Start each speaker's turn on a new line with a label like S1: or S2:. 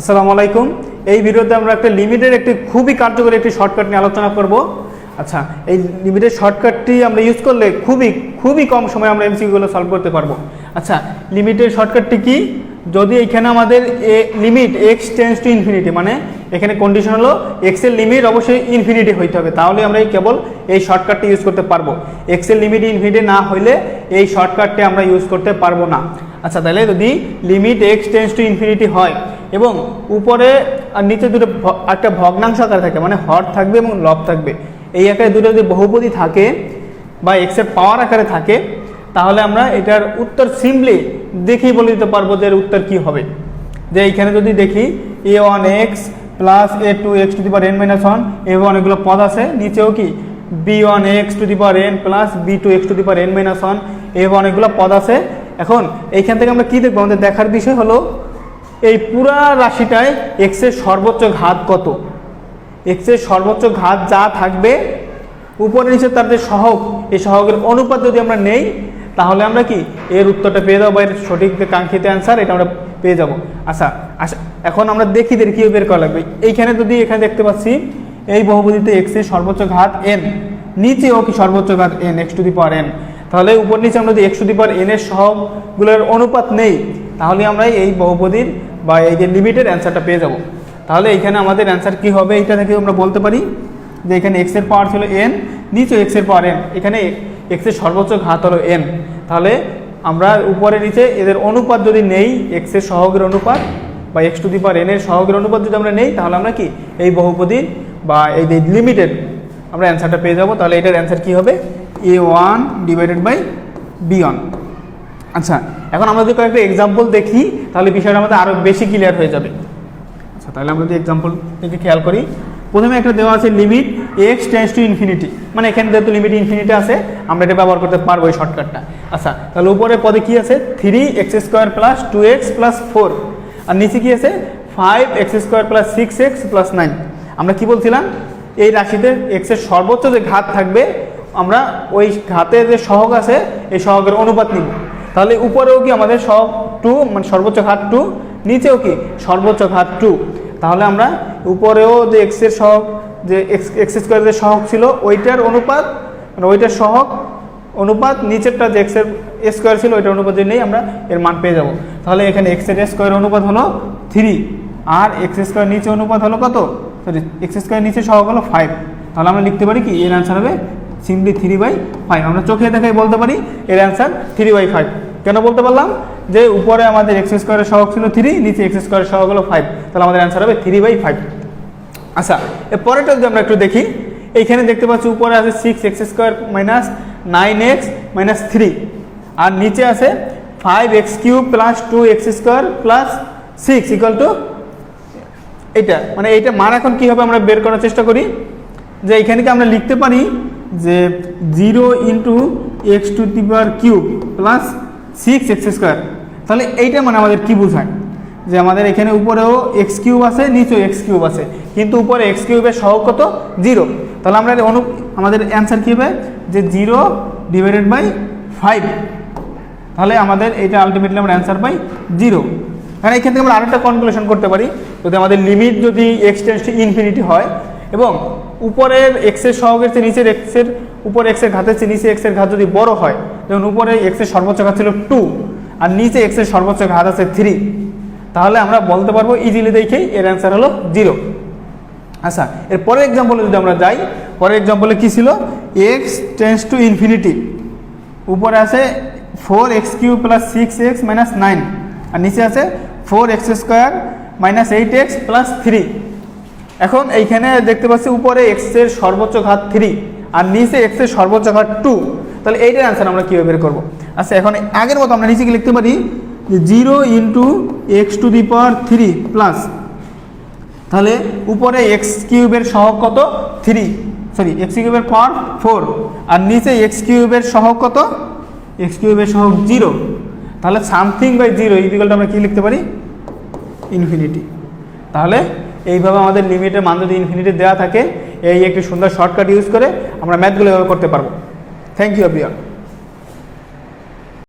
S1: আসসালামু আলাইকুম। এই ভিডিওতে আমরা একটা লিমিটের একটি খুবই কার্যকরী একটি শর্টকাট নিয়ে আলোচনা করব। আচ্ছা এই লিমিটের শর্টকাটটি আমরা ইউজ করলে খুবই খুবই কম সময়ে আমরা এমসিকিউগুলো সলভ করতে পারব। আচ্ছা লিমিটের শর্টকাটটি কি? যদি এখানে আমাদের এ limit x tends to infinity মানে এখানে কন্ডিশন হলো এক্সের লিমিট অবশ্যই ইনফিনিটি হইতে হবে। তাহলে আমরা এই কেবল এই শর্টকাটটি ইউজ করতে পারব। এক্সের লিমিট ইনফিনিটি না হইলে এই শর্টকাটটি আমরা ইউজ করতে পারব না। আচ্ছা তাহলে যদি limit x tends to infinity হয় এবং উপরে আর নিচে দুটো একটা ভগ্নাংশ আকারে থাকে মানে হর থাকবে এবং লব থাকবে, এই আকারে দুটো যদি বহুপদী থাকে বা এক্সের পাওয়ার আকারে থাকে, তাহলে আমরা এটার উত্তর সিম্পলি দেখেই বলে দিতে পারব যে এর উত্তর কি হবে। যে এইখানে যদি দেখি a one x plus a two x to the power n minus one এভাবে অনেকগুলো পদ আছে, নিচেও কি b one x to the power n plus b two x to the power n minus one এভাবে অনেকগুলো পদ আছে। এখন এইখান থেকে আমরা কি দেখব? আমাদের দেখার বিষয় হলো, এই পুরা রাশিটায় এক্সের সর্বোচ্চ ঘাত কত? এক্সের সর্বোচ্চ ঘাত যা থাকবে, উপরে নিচে তার যে সহগ, এই সহগের অনুপাত যদি আমরা নেই, তাহলে আমরা কি? এর উত্তরটা পেয়ে যাব, এর সঠিক কাঙ্ক্ষিত অ্যান্সার এটা আমরা পেয়ে যাব। আচ্ছা আচ্ছা এখন আমরা দেখি দের কী বের করা লাগবে। এইখানে যদি এখানে দেখতে পাচ্ছি এই বহুপদীতে এক্সের সর্বোচ্চ ঘাত এন নিচেও কি সর্বোচ্চ ঘাত n x to the power n তাহলে উপর নিচে আমরা যদি x to the power n এর সহগগুলোর অনুপাত নেই, তাহলে আমরা এই বহুপদীর বা এই যে লিমিটের অ্যান্সারটা পেয়ে যাব। তাহলে এখানে আমাদের অ্যান্সার কি হবে এটা থেকে আমরা বলতে পারি যে এখানে এক্স এক্সের পাওয়ার ছিল এন নিচে এক্সের পাওয়ার এন এখানে এক্স এক্সের সর্বোচ্চ ঘাত হলো এন তাহলে আমরা উপরে নিচে এদের অনুপাত যদি নেই এক্স এক্সের সহগের অনুপাত বা x to the power n এর সহগের অনুপাত যদি আমরা নেই, তাহলে আমরা কি, এই বহুপদীর বা এই যে লিমিটেড আমরা অ্যান্সারটা পেয়ে যাব। তাহলে এটার অ্যান্সার কী হবে? A one divided by b one আচ্ছা এখন আমরা যদি কয়েকটা এক্সাম্পল দেখি, তাহলে বিষয়টা আমাদের আরও বেশি ক্লিয়ার হয়ে যাবে। আচ্ছা তাহলে আমরা যদি এক্সাম্পল থেকে খেয়াল করি। প্রথমে একটা দেওয়া আছে limit x tends to infinity মানে এখানে যেহেতু লিমিট ইনফিনিটি আছে, আমরা এটা ব্যবহার করতে পারব এই শর্টকাটটা আচ্ছা তাহলে উপরে পদে কি আছে? Three x square plus two x plus four আর নিচে কী আছে? Five x square plus six x plus nine আমরা কি বলছিলাম? এই রাশিতে এক্সের সর্বোচ্চ যে ঘাত থাকবে, আমরা ওই ঘাতে যে সহগ আছে, এই সহগের অনুপাত নিব। তাহলে উপরেও কি আমাদের সব টু মানে সর্বোচ্চ ঘাত টু নিচেও কি সর্বোচ্চ ঘাত টু তাহলে আমরা উপরেও যে এক্সের সহগ, যে এক্স এক্স স্কোয়ারের যে সহগ ছিল, ওইটার অনুপাত মানে ওইটার সহগ অনুপাত, নিচেরটা যে এক্সের স্কোয়ার ছিল, ওইটার অনুপাত যদি নেই, আমরা এর মান পেয়ে যাব। তাহলে এখানে এক্সের স্কোয়ার অনুপাত হলো থ্রি আর এক্স স্কোয়ার নিচে অনুপাত হলো কত? সরি এক্স স্কোয়ার নিচে সহগ হলো ফাইভ তাহলে আমরা লিখতে পারি কি? এর অ্যান্সার হবে সিম্পলি থ্রি বাই ফাইভ আমরা চোখে দেখাই বলতে পারি এর অ্যান্সার থ্রি বাই ফাইভ কেন বলতে পারলাম? যে উপরে আমাদের এক্স স্কোয়ারের সহগ ছিল থ্রি নিচে এক্স স্কোয়ারের সহগ হলো ফাইভ তাহলে আমাদের অ্যান্সার হবে থ্রি বাই ফাইভ আচ্ছা এর পরেরটা যদি আমরা একটু দেখি, এইখানে দেখতে পাচ্ছি উপরে আছে six x square minus nine x minus three আর নিচে আছে five x cube plus two x square plus six equal to এটা মানে এইটা মান এখন কী হবে আমরা বের করার চেষ্টা করি? যে এখানে কি আমরা লিখতে পারি যে zero into x to the power cube plus six x square. তাহলে এইটা মানে আমাদের কি বোঝায়? যে আমাদের এখানে উপরেও এক্স কিউব আছে, নিচেও এক্স কিউব আছে। কিন্তু উপরে এক্স কিউবের সহগ কত? জিরো। তাহলে আমরা অনু, আমাদের অ্যান্সার কী হবে? যে জিরো ডিভাইডেড বাই ফাইভ। তাহলে আমাদের এটা আলটিমেটলি আমরা অ্যান্সার পাই জিরো। কারণ এখান থেকে আমরা আরেকটা কনক্লুশন করতে পারি। যদি আমাদের লিমিট যদি এক্স টেন্স টু ইনফিনিটি হয়, এবং উপরের এক্সের সহগের চেয়ে নিচের এক্সের উপর এক্সের ঘাতের চেয়ে নিচে এক্সের ঘাত যদি বড় হয়, যেমন উপরে এক্সের সর্বোচ্চ ঘাত ছিল টু আর নিচে এক্সের সর্বোচ্চ ঘাত আছে থ্রি তাহলে আমরা বলতে পারব ইজিলি দেখেই এর অ্যান্সার হলো জিরো আচ্ছা এর পরের এক্সাম্পলে যদি আমরা যাই, পরের এক্সাম্পলে কী ছিল? এক্স টেন্স টু ইনফিনিটি উপরে আছে four x cube plus six x minus nine আর নিচে আছে four x square minus eight x plus three এখন এইখানে দেখতে পাচ্ছি উপরে এক্সের সর্বোচ্চ ঘাত থ্রি আর নিচে এক্সের সর্বোচ্চ ঘাত টু তাহলে এইটার অ্যান্সার আমরা কীভাবে বের করব? আচ্ছা এখন আগের মতো আমরা নিচে লিখতে পারি? Zero into x to the power three plus তাহলে উপরে এক্স কিউবের সহগ কত? থ্রি সরি এক্স কিউবের পাওয়ার ফোর আর নিচে এক্স কিউবের সহগ কত? এক্স কিউবের সহগ জিরো তাহলে সামথিং বাই জিরো ইকুয়ালটা আমরা কী লিখতে পারি? ইনফিনিটি। তাহলে এইভাবে আমাদের লিমিটের মান যদি ইনফিনিটি দেওয়া থাকে, এই একটি সুন্দর শর্টকাট ইউজ করে আমরা ম্যাথগুলো এভাবে করতে পারব। Thank you Priya